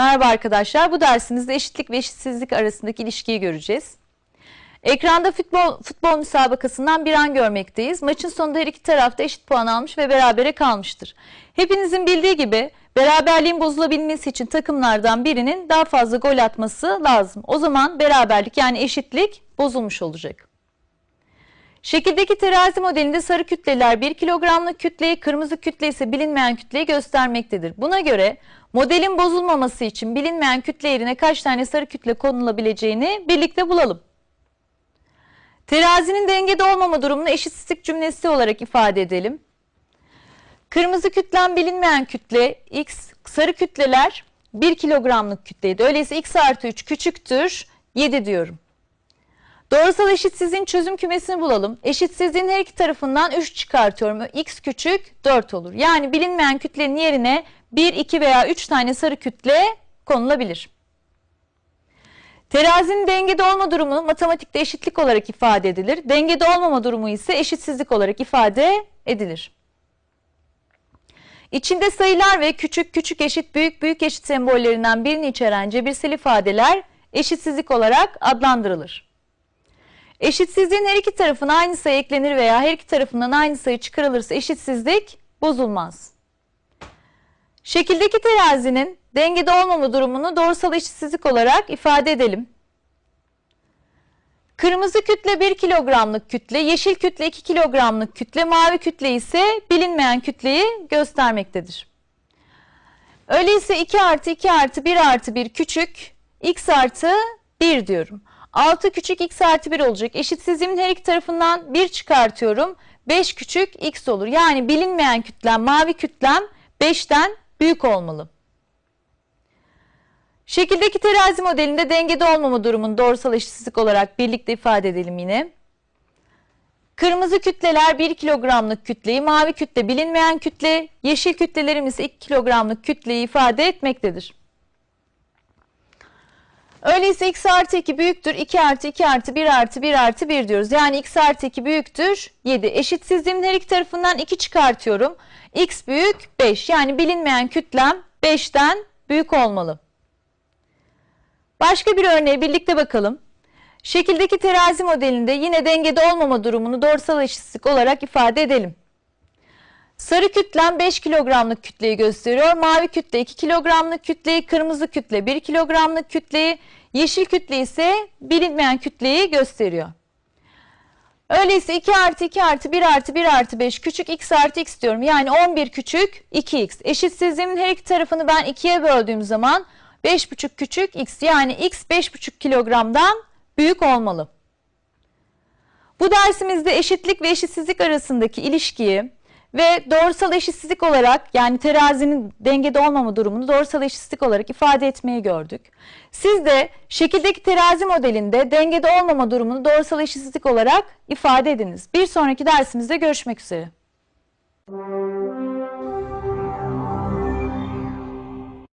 Merhaba arkadaşlar. Bu dersimizde eşitlik ve eşitsizlik arasındaki ilişkiyi göreceğiz. Ekranda futbol, futbol müsabakasından bir an görmekteyiz. Maçın sonunda her iki tarafta eşit puan almış ve berabere kalmıştır. Hepinizin bildiği gibi beraberliğin bozulabilmesi için takımlardan birinin daha fazla gol atması lazım. O zaman beraberlik yani eşitlik bozulmuş olacak. Şekildeki terazi modelinde sarı kütleler 1 kilogramlık kütleyi, kırmızı kütle ise bilinmeyen kütleyi göstermektedir. Buna göre modelin bozulmaması için bilinmeyen kütle yerine kaç tane sarı kütle konulabileceğini birlikte bulalım. Terazinin dengede olmama durumunu eşitsizlik cümlesi olarak ifade edelim. Kırmızı kütlen bilinmeyen kütle x, sarı kütleler 1 kilogramlık kütleydi. Öyleyse x artı 3 küçüktür 7 diyorum. Doğrusal eşitsizliğin çözüm kümesini bulalım. Eşitsizliğin her iki tarafından 3 çıkartıyorum. X küçük 4 olur. Yani bilinmeyen kütlenin yerine 1, 2 veya 3 tane sarı kütle konulabilir. Terazinin dengede olma durumu matematikte eşitlik olarak ifade edilir. Dengede olmama durumu ise eşitsizlik olarak ifade edilir. İçinde sayılar ve küçük küçük eşit büyük büyük eşit sembollerinden birini içeren cebirsel ifadeler eşitsizlik olarak adlandırılır. Eşitsizliğin her iki tarafına aynı sayı eklenir veya her iki tarafından aynı sayı çıkarılırsa eşitsizlik bozulmaz. Şekildeki terazinin dengede olmama durumunu doğrusal eşitsizlik olarak ifade edelim. Kırmızı kütle 1 kilogramlık kütle, yeşil kütle 2 kilogramlık kütle, mavi kütle ise bilinmeyen kütleyi göstermektedir. Öyleyse 2 artı 2 artı 1 artı 1 küçük, x artı 1 diyorum. 6 küçük x artı 1 olacak. Eşitsizliğimin her iki tarafından 1 çıkartıyorum. 5 küçük x olur. Yani bilinmeyen kütlem, mavi kütlem 5'ten büyük olmalı. Şekildeki terazi modelinde dengede olmama durumunu doğrusal eşitsizlik olarak birlikte ifade edelim yine. Kırmızı kütleler 1 kilogramlık kütleyi, mavi kütle bilinmeyen kütle, yeşil kütlelerim ise 2 kilogramlık kütleyi ifade etmektedir. Öyleyse x artı 2 büyüktür 2 artı 2 artı 1 artı 1 artı 1 diyoruz. Yani x artı 2 büyüktür 7. Eşitsizliğimin her iki tarafından 2 çıkartıyorum. x büyük 5 yani bilinmeyen kütlem 5'ten büyük olmalı. Başka bir örneğe birlikte bakalım. Şekildeki terazi modelinde yine dengede olmama durumunu doğrusal eşitsizlik olarak ifade edelim. Sarı kütlem 5 kilogramlık kütleyi gösteriyor. Mavi kütle 2 kilogramlık kütleyi, kırmızı kütle 1 kilogramlık kütleyi, yeşil kütle ise bilinmeyen kütleyi gösteriyor. Öyleyse 2 artı 2 artı 1 artı 1 artı 5 küçük x artı x diyorum. Yani 11 küçük 2x. Eşitsizliğimin her iki tarafını ben 2'ye böldüğüm zaman 5,5 küçük x yani x 5,5 kilogramdan büyük olmalı. Bu dersimizde eşitlik ve eşitsizlik arasındaki ilişkiyi ve doğrusal eşitsizlik olarak yani terazinin dengede olmama durumunu doğrusal eşitsizlik olarak ifade etmeyi gördük. Siz de şekildeki terazi modelinde dengede olmama durumunu doğrusal eşitsizlik olarak ifade ediniz. Bir sonraki dersimizde görüşmek üzere.